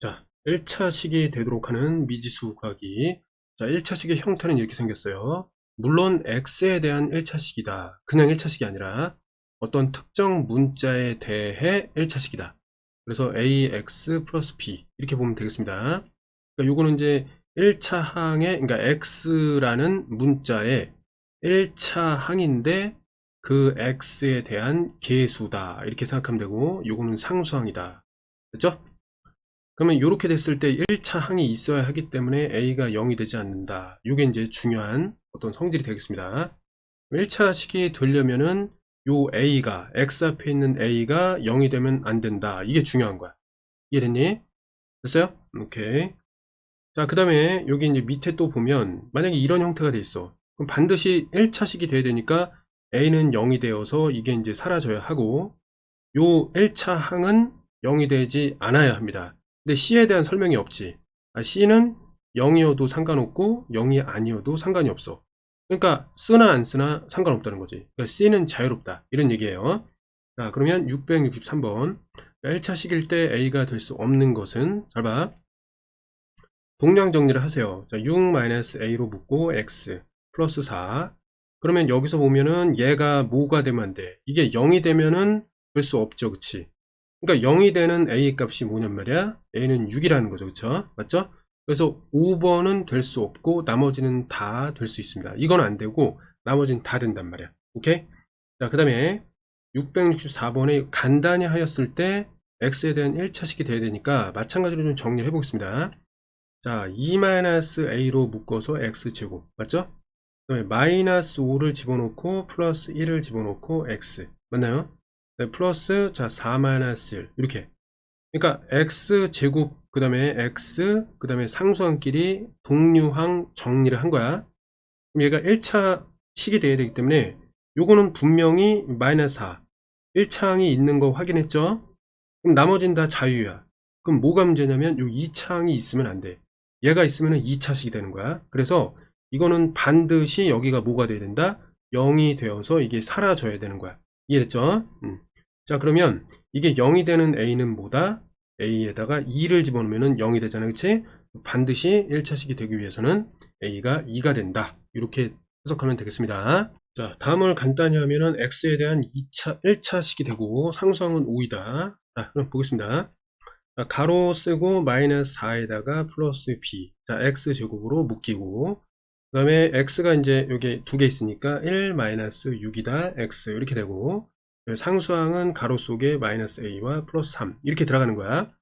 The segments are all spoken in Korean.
자, 1차식이 되도록 하는 미지수 구하기. 자, 1차 식의 형태는 이렇게 생겼어요. 물론 x에 대한 1차 식이다. 그냥 1차 식이 아니라 어떤 특정 문자에 대해 1차 식이다. 그래서 ax 플러스 b 이렇게 보면 되겠습니다. 그러니까 요거는 이제 1차 항에 그러니까 x라는 문자의 1차 항인데 그 x에 대한 계수다. 이렇게 생각하면 되고 요거는 상수항이다. 됐죠? 그러면 이렇게 됐을 때 1차 항이 있어야 하기 때문에 A가 0이 되지 않는다. 이게 이제 중요한 어떤 성질이 되겠습니다. 1차 식이 되려면은 요 A가, X 앞에 있는 A가 0이 되면 안 된다. 이게 중요한 거야. 이해됐니? 됐어요? 오케이. 자, 그 다음에 여기 이제 밑에 또 보면 만약에 이런 형태가 돼 있어. 그럼 반드시 1차식이 돼야 되니까 A는 0이 되어서 이게 이제 사라져야 하고 요 1차 항은 0이 되지 않아야 합니다. 근데 C에 대한 설명이 없지. 아, C는 0이어도 상관없고 0이 아니어도 상관이 없어. 그러니까 쓰나 안 쓰나 상관없다는 거지. 그러니까 C는 자유롭다. 이런 얘기예요. 자, 그러면 663번. 1차식일 때 A가 될 수 없는 것은 잘 봐. 동량 정리를 하세요. 자, 6-A로 묶고 X 플러스 4. 그러면 여기서 보면은 얘가 뭐가 되면 안 돼? 이게 0이 되면은 될 수 없죠. 그치? 그러니까 0이 되는 A 값이 뭐냔 말이야? A는 6이라는 거죠. 그쵸? 맞죠? 그래서 5번은 될 수 없고 나머지는 다 될 수 있습니다. 이건 안 되고 나머지는 다 된단 말이야. 오케이? 자, 그 다음에 664번에 간단히 하였을 때 x에 대한 1차식이 돼야 되니까 마찬가지로 좀 정리를 해보겠습니다. 자, 2-a로 묶어서 x제곱. 맞죠? 그 다음에 마이너스 5를 집어넣고 플러스 1을 집어넣고 x. 맞나요? 네, 플러스 자 4-1 이렇게. 그러니까 x 제곱 그 다음에 x 그 다음에 상수항끼리 동류항 정리를 한 거야. 그럼 얘가 1차 식이 돼야 되기 때문에 요거는 분명히 마이너스 4 1차 항이 있는 거 확인했죠? 그럼 나머지는 다 자유야. 그럼 뭐가 문제냐면 요 2차 항이 있으면 안돼. 얘가 있으면 2차식이 되는 거야. 그래서 이거는 반드시 여기가 뭐가 돼야 된다? 0이 되어서 이게 사라져야 되는 거야 이해됐죠? 음. 자 그러면 이게 0이 되는 A는 뭐다? A에다가 2를 집어넣으면 0이 되잖아 그치? 반드시 1차식이 되기 위해서는 A가 2가 된다 이렇게 해석하면 되겠습니다 자 다음을 간단히 하면은 X에 대한 2차, 1차식이 되고 상수항은 5이다 자 그럼 보겠습니다 자, 가로 쓰고 마이너스 4에다가 플러스 B 자 X제곱으로 묶이고 그 다음에 X가 이제 여기 두 개 있으니까 1 마이너스 6이다 X. 이렇게 되고 상수항은 가로 속에 마이너스 a와 플러스 3 이렇게 들어가는 거야.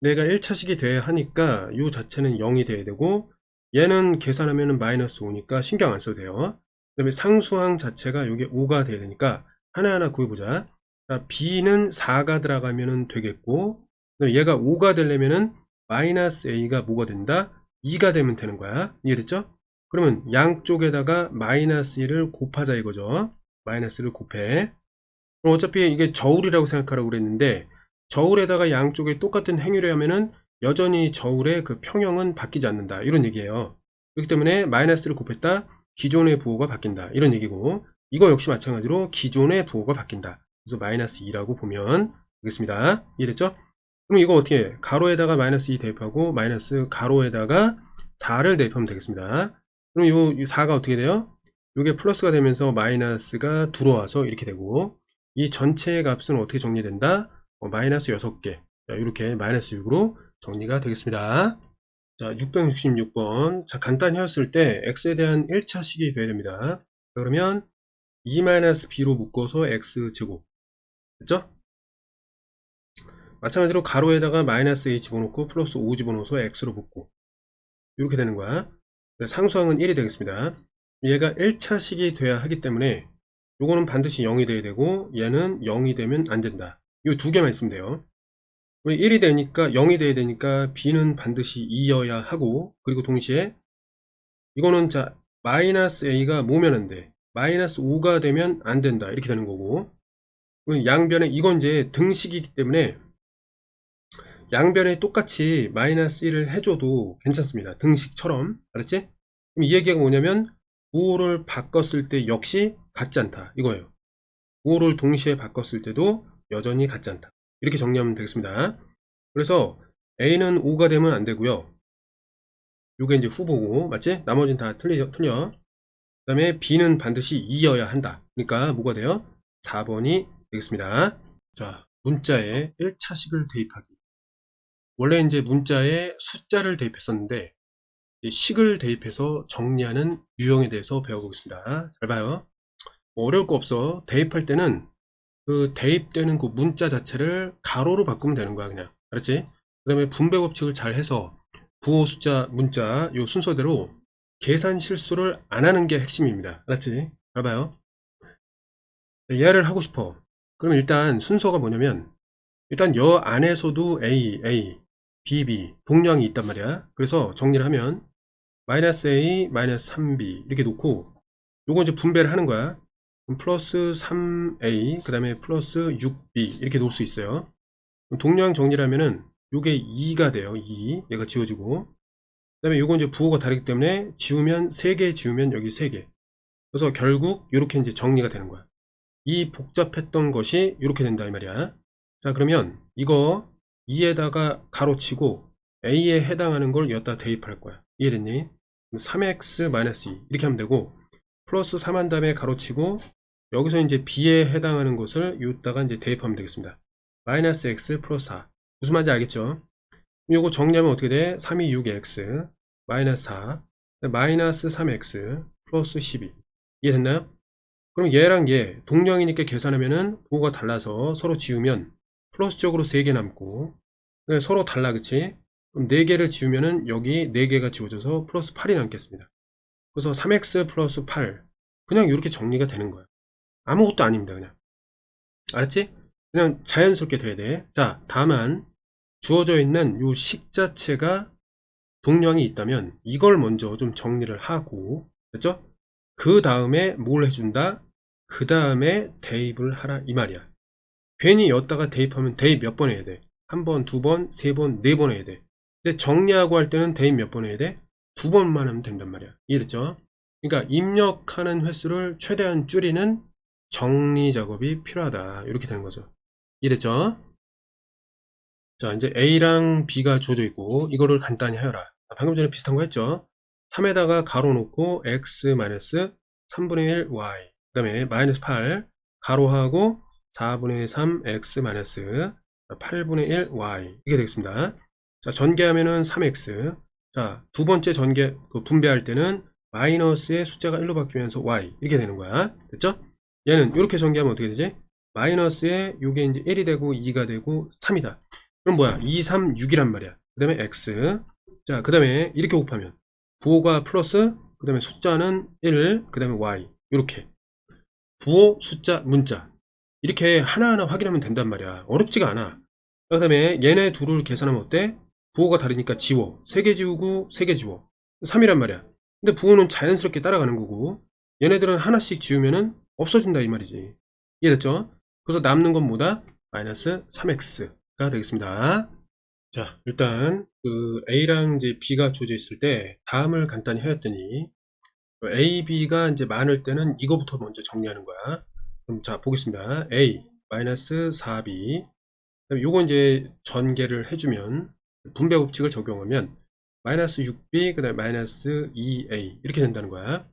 내가 1차식이 돼야 하니까 이 자체는 0이 돼야 되고 얘는 계산하면 마이너스 5니까 신경 안 써도 돼요. 그 다음에 상수항 자체가 이게 5가 돼야 되니까 하나하나 구해보자. 자, b는 4가 들어가면 되겠고 얘가 5가 되려면은 마이너스 a가 뭐가 된다? 2가 되면 되는 거야. 이해됐죠? 그러면 양쪽에다가 마이너스 1을 곱하자 이거죠. 마이너스를 곱해. 어차피 이게 저울이라고 생각하라고 그랬는데 저울에다가 양쪽에 똑같은 행위를 하면은 여전히 저울의 그 평형은 바뀌지 않는다. 이런 얘기예요. 그렇기 때문에 마이너스를 곱했다. 기존의 부호가 바뀐다. 이런 얘기고 이거 역시 마찬가지로 기존의 부호가 바뀐다. 그래서 마이너스 2라고 보면 되겠습니다. 이해됐죠? 그럼 이거 어떻게 해? 가로에다가 마이너스 2 대입하고 마이너스 가로에다가 4를 대입하면 되겠습니다 그럼 요 4가 어떻게 돼요? 이게 플러스가 되면서 마이너스가 들어와서 이렇게 되고 이 전체의 값은 어떻게 정리된다? 어, 마이너스 6개. 이렇게 마이너스 6으로 정리가 되겠습니다. 자 666번. 자 간단히 했을 때 x에 대한 1차 식이 돼야 됩니다. 그러면 2-b로 묶어서 x제곱. 됐죠? 마찬가지로 가로에다가 마이너스 a 집어넣고 플러스 5 집어넣어서 x로 묶고. 이렇게 되는 거야 상수항은 1이 되겠습니다. 얘가 1차식이 돼야 하기 때문에 요거는 반드시 0이 돼야 되고 얘는 0이 되면 안 된다. 이 두 개만 있으면 돼요. 왜 1이 되니까 0이 돼야 되니까 b는 반드시 2여야 하고 그리고 동시에 이거는 자 마이너스 a가 뭐면 안 돼. 마이너스 5가 되면 안 된다. 이렇게 되는 거고. 양변에 이건 이제 등식이기 때문에 양변에 똑같이 마이너스 1을 해줘도 괜찮습니다 등식처럼 알았지? 그럼 이 얘기가 뭐냐면 부호를 바꿨을 때 역시 같지 않다 이거예요 부호를 동시에 바꿨을 때도 여전히 같지 않다 이렇게 정리하면 되겠습니다 그래서 A는 5가 되면 안 되고요. 요게 이제 후보고, 맞지? 나머지는 다 틀려, 틀려. 그 다음에 B는 반드시 2여야 한다. 그러니까 뭐가 돼요? 4번이 되겠습니다. 자, 문자에 1차식을 대입하기. 원래 이제 문자에 숫자를 대입했었는데, 이 식을 대입해서 정리하는 유형에 대해서 배워보겠습니다. 잘 봐요. 뭐 어려울 거 없어. 대입할 때는 그 대입되는 그 문자 자체를 가로로 바꾸면 되는 거야, 그냥. 알았지? 그 다음에 분배 법칙을 잘 해서 부호 숫자 문자 요 순서대로 계산 실수를 안 하는 게 핵심입니다. 알았지? 잘 봐요. 이해를 하고 싶어. 그러면 일단 순서가 뭐냐면 일단 여 안에서도 A, A, B, B 동량이 있단 말이야. 그래서 정리를 하면 마이너스 A, 마이너스 3B 이렇게 놓고 요거 이제 분배를 하는 거야. 플러스 3A 그 다음에 플러스 6B 이렇게 놓을 수 있어요. 동량 정리를 하면은 요게 2가 돼요. 2 얘가 지워지고 그 다음에 요거 이제 부호가 다르기 때문에 지우면 3개 지우면 여기 3개 그래서 결국 이렇게 이제 정리가 되는 거야. 이 복잡했던 것이 이렇게 된다 이 말이야. 자 그러면 이거 2에다가 가로치고 A에 해당하는 걸 여기다 대입할 거야. 이해됐니? 3x-2 이렇게 하면 되고 플러스 3한 다음에 가로치고 여기서 이제 B에 해당하는 것을 여기다가 이제 대입하면 되겠습니다. 마이너스 x 플러스 4 무슨 말인지 알겠죠? 요거 정리하면 어떻게 돼? 3이 6x 마이너스 4 마이너스 3x 플러스 12 이해됐나요? 그럼 얘랑 얘 동량이니까 계산하면은 부호가 달라서 서로 지우면 플러스적으로 3개 남고 네, 서로 달라 그치? 그럼 4개를 지우면은 여기 4개가 지워져서 플러스 8이 남겠습니다. 그래서 3x 플러스 8 그냥 이렇게 정리가 되는 거야. 아무것도 아닙니다 그냥. 알았지? 그냥 자연스럽게 돼야 돼. 자 다만 주어져 있는 요식 자체가 동량이 있다면 이걸 먼저 좀 정리를 하고 됐죠? 그 다음에 뭘 해준다? 그 다음에 대입을 하라 이 말이야. 괜히 였다가 대입하면 대입 몇 번 해야 돼? 한 번, 두 번, 세 번, 네 번 해야 돼. 근데 정리하고 할 때는 대입 몇 번 해야 돼? 두 번만 하면 된단 말이야. 이해됐죠? 그러니까 입력하는 횟수를 최대한 줄이는 정리 작업이 필요하다. 이렇게 되는 거죠. 이해됐죠? 자, 이제 A랑 B가 주어져 있고, 이거를 간단히 하여라. 방금 전에 비슷한 거 했죠? 3에다가 가로 놓고 x 3분의 1 y 그 다음에 마이너스 8 가로하고 4분의 3 x 8분의 1 y 이게 되겠습니다. 자 전개하면은 3x 자두 번째 전개 그 분배할 때는 마이너스의 숫자가 1로 바뀌면서 y 이렇게 되는 거야. 됐죠? 얘는 이렇게 전개하면 어떻게 되지? 마이너스에 요게 이제 1이 되고 2가 되고 3이다. 그럼 뭐야? 2, 3, 6이란 말이야. 그 다음에 x 자, 그 다음에 이렇게 곱하면 부호가 플러스 그 다음에 숫자는 1, 그 다음에 y 이렇게 부호, 숫자, 문자 이렇게 하나하나 확인하면 된단 말이야 어렵지가 않아 그 다음에 얘네 둘을 계산하면 어때? 부호가 다르니까 지워 3개 지우고 3개 지워 3이란 말이야 근데 부호는 자연스럽게 따라가는 거고 얘네들은 하나씩 지우면은 없어진다 이 말이지 이해됐죠? 그래서 남는 건 뭐다? 마이너스 3x가 되겠습니다 자 일단 그 A랑 이제 B가 주어져 있을 때 다음을 간단히 하였더니 A, B가 이제 많을 때는 이거부터 먼저 정리하는 거야. 그럼 자 보겠습니다. A 마이너스 4B 요거 이제 전개를 해주면 분배 법칙을 적용하면 마이너스 6B 그 다음에 마이너스 2A 이렇게 된다는 거야.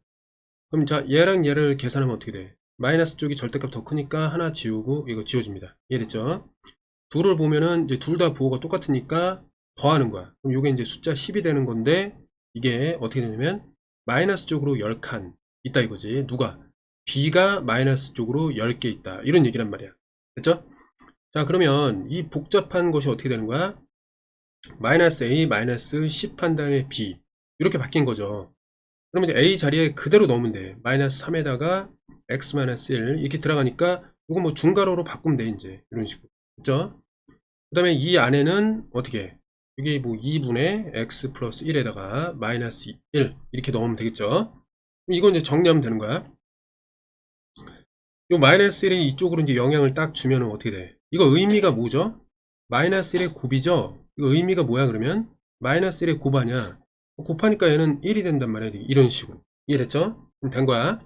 그럼 자 얘랑 얘를 계산하면 어떻게 돼? 마이너스 쪽이 절대값 더 크니까 하나 지우고 이거 지워집니다. 이해됐죠? 둘을 보면은 이제 둘 다 부호가 똑같으니까 더하는 거야. 그럼 요게 이제 숫자 10이 되는 건데 이게 어떻게 되냐면 마이너스 쪽으로 10칸 있다 이거지. 누가? B가 마이너스 쪽으로 10개 있다. 이런 얘기란 말이야. 됐죠? 자 그러면 이 복잡한 것이 어떻게 되는 거야? 마이너스 A 마이너스 10한 다음에 B 이렇게 바뀐 거죠. 그러면 이제 A 자리에 그대로 넣으면 돼. 마이너스 3에다가 X 마이너스 1 이렇게 들어가니까 이거 뭐 중괄호로 바꾸면 돼 이제 이런 식으로. 그죠? 그 다음에 이 안에는 어떻게 여기 뭐 2분의 x 플러스 1에다가 마이너스 1 이렇게 넣으면 되겠죠 이거 이제 정리하면 되는 거야 이 마이너스 1이 이쪽으로 이제 영향을 딱 주면 어떻게 돼? 이거 의미가 뭐죠? 마이너스 1의 곱이죠? 이거 의미가 뭐야 그러면? 마이너스 1의 곱 아니야. 곱하니까 얘는 1이 된단 말이야 이런 식으로. 이해됐죠? 그럼 된 거야.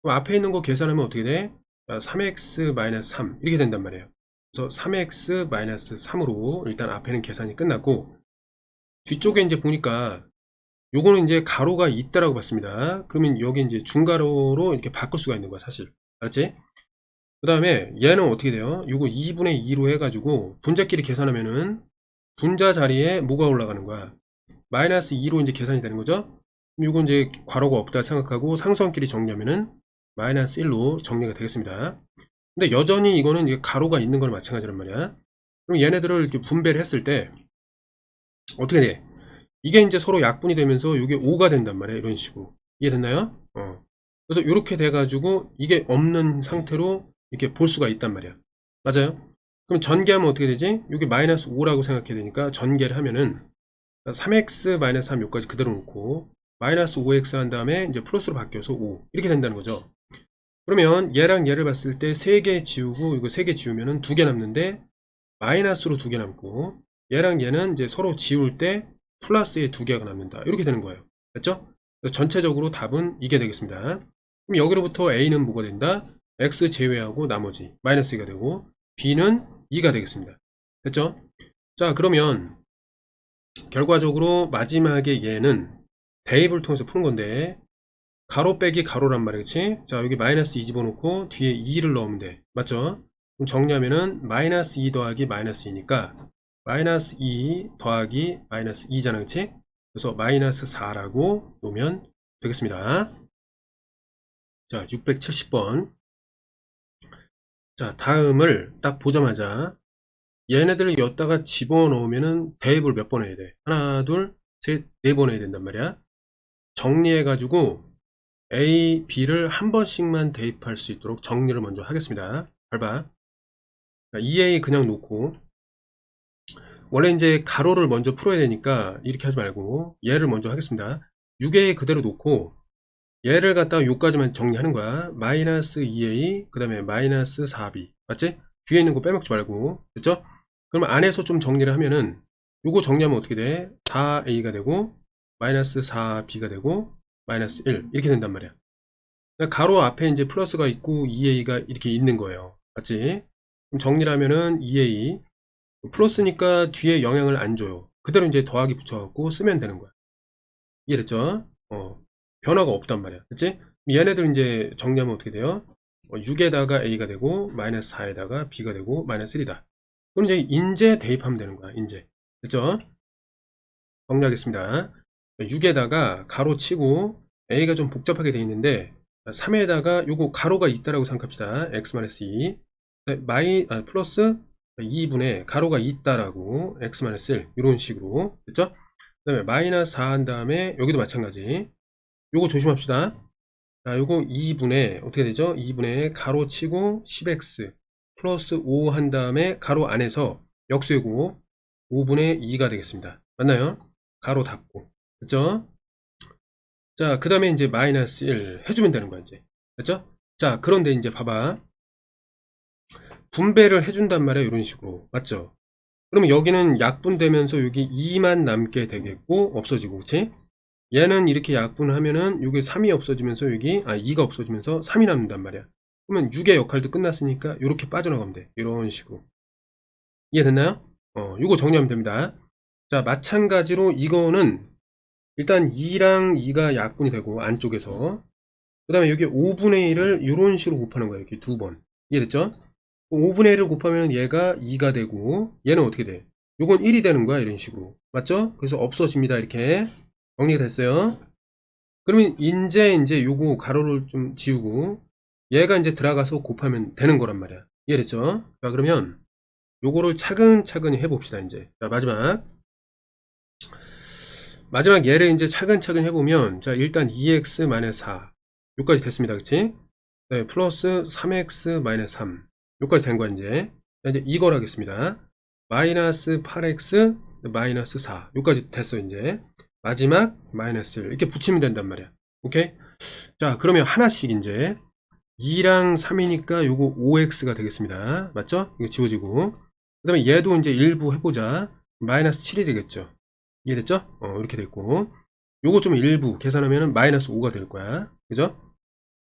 그럼 앞에 있는 거 계산하면 어떻게 돼? 3x 마이너스 3 이렇게 된단 말이에요. 그래서 3x-3으로 일단 앞에는 계산이 끝났고 뒤쪽에 이제 보니까 요거는 이제 가로가 있다라고 봤습니다. 그러면 여기 이제 중가로로 이렇게 바꿀 수가 있는 거야, 사실. 알았지? 그 다음에 얘는 어떻게 돼요? 요거 2분의 2로 해가지고 분자끼리 계산하면은 분자 자리에 뭐가 올라가는 거야? 마이너스 2로 이제 계산이 되는 거죠? 요거 이제 괄호가 없다 생각하고 상수함끼리 정리하면은 마이너스 1로 정리가 되겠습니다. 근데 여전히 이거는 이게 가로가 있는 거나 마찬가지란 말이야. 그럼 얘네들을 이렇게 분배를 했을 때 어떻게 돼? 이게 이제 서로 약분이 되면서 이게 5가 된단 말이야. 이런 식으로. 이해됐나요? 어. 그래서 이렇게 돼가지고 이게 없는 상태로 이렇게 볼 수가 있단 말이야. 맞아요? 그럼 전개하면 어떻게 되지? 이게 마이너스 5라고 생각해야 되니까 전개를 하면은 3x 마이너스 3 여기까지 그대로 놓고 마이너스 5x 한 다음에 이제 플러스로 바뀌어서 5 이렇게 된다는 거죠. 그러면 얘랑 얘를 봤을 때 3개 지우고 이거 3개 지우면은 2개 남는데 마이너스로 2개 남고 얘랑 얘는 이제 서로 지울 때 플러스에 2개가 남는다. 이렇게 되는 거예요. 됐죠? 전체적으로 답은 이게 되겠습니다. 그럼 여기로부터 A는 뭐가 된다? X 제외하고 나머지 마이너스 2가 되고 B는 2가 되겠습니다. 됐죠? 자 그러면 결과적으로 마지막에 얘는 대입을 통해서 푸는 건데 가로 빼기 가로란 그치? 자 여기 마이너스 2 집어넣고 뒤에 2를 넣으면 돼 맞죠? 그럼 정리하면은 마이너스 2 더하기 마이너스 2니까 마이너스 2 더하기 마이너스 2잖아 그치? 그래서 마이너스 4라고 놓으면 되겠습니다. 자 670번. 자 다음을 딱 보자마자 얘네들을 여기다가 집어넣으면은 대입을 몇 번 해야 돼? 하나 둘 셋 네 번 해야 된단 말이야. 정리해 가지고 A, B를 한 번씩만 대입할 수 있도록 정리를 먼저 하겠습니다. 밟아 2A 그냥 놓고 원래 이제 가로를 먼저 풀어야 되니까 이렇게 하지 말고 얘를 먼저 하겠습니다 6A 그대로 놓고 얘를 갖다가 요까지만 정리하는 거야 마이너스 2A 그 다음에 마이너스 4B 맞지? 뒤에 있는 거 빼먹지 말고 됐죠? 그럼 안에서 좀 정리를 하면은 요거 정리하면 어떻게 돼? 4A가 되고 마이너스 4B가 되고 마이너스 1 이렇게 된단 말이야 가로 앞에 이제 플러스가 있고 2A가 이렇게 있는 거예요 맞지? 그럼 정리를 하면은 2A 플러스니까 뒤에 영향을 안 줘요. 그대로 이제 더하기 붙여갖고 쓰면 되는 거야. 이해됐죠? 어, 변화가 없단 말이야. 그치? 얘네들 이제 정리하면 어떻게 돼요? 6에다가 A가 되고 마이너스 4에다가 B가 되고 마이너스 1이다. 그럼 이제 인제 대입하면 되는 거야 인제. 됐죠? 정리하겠습니다. 6에다가 가로 치고 A가 좀 복잡하게 되어 있는데 3에다가 요거 가로가 있다라고 생각합시다. x-2 마이 아, 플러스 2분의 가로가 있다라고 x-1 이런 식으로 됐죠? 그 다음에 마이너스 4 한 다음에 여기도 마찬가지 요거 조심합시다 자 요거 2분의 어떻게 되죠? 2분의 가로 치고 10x 플러스 5 한 다음에 가로 안에서 역수이고 5분의 2가 되겠습니다 맞나요? 가로 닫고 됐죠? 자, 그 다음에 이제 마이너스 1 해주면 되는 거야, 이제. 됐죠? 자, 그런데 이제 봐봐. 분배를 해준단 말이야, 이런 식으로. 맞죠? 그러면 여기는 약분되면서 여기 2만 남게 되겠고, 없어지고, 그치? 얘는 이렇게 약분을 하면은 여기 3이 없어지면서 여기, 아, 2가 없어지면서 3이 남는단 말이야. 그러면 6의 역할도 끝났으니까 이렇게 빠져나가면 돼. 이런 식으로. 이해됐나요? 어, 이거 정리하면 됩니다. 자, 마찬가지로 이거는 일단 2랑 2가 약분이 되고 안쪽에서 그 다음에 여기 5분의 1을 이런 식으로 곱하는 거예요 이렇게 두 번 이해됐죠? 5분의 1을 곱하면 얘가 2가 되고 얘는 어떻게 돼? 요건 1이 되는 거야 이런 식으로. 맞죠? 그래서 없어집니다 이렇게. 정리가 됐어요. 그러면 이제 이제 요거 가로를 좀 지우고 얘가 이제 들어가서 곱하면 되는 거란 말이야. 이해됐죠? 자 그러면 요거를 차근차근히 해봅시다 이제. 자 마지막. 마지막 얘를 이제 차근차근 해보면 자 일단 2x-4 여기까지 됐습니다 그치? 네, 플러스 3x-3 여기까지 된 거야 이제. 자, 이제 이걸 하겠습니다. 마이너스 8x 마이너스 4 여기까지 됐어 이제. 마지막 마이너스 1 이렇게 붙이면 된단 말이야. 오케이? 자 그러면 하나씩 이제 2랑 3이니까 요거 5x가 되겠습니다. 맞죠? 이거 지워지고. 그 다음에 얘도 이제 일부 해보자. 마이너스 7이 되겠죠? 이해됐죠? 어, 이렇게 됐고. 요거 좀 일부 계산하면 마이너스 5가 될 거야. 그죠?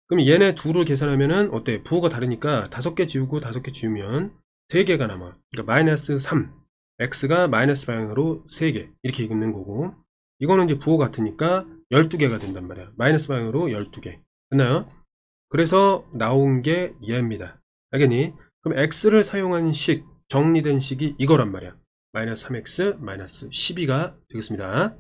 그럼 얘네 둘을 계산하면은 어때? 부호가 다르니까 다섯 개 지우고 다섯 개 지우면 세 개가 남아 그러니까 마이너스 3 x가 마이너스 방향으로 3개. 이렇게 읽는 거고. 이거는 이제 부호 같으니까 12개가 된단 말이야. 마이너스 방향으로 12개. 됐나요? 그래서 나온 게 얘입니다. 알겠니? 그럼 x를 사용한 식 정리된 식이 이거란 말이야. 마이너스 3x 마이너스 12가 되겠습니다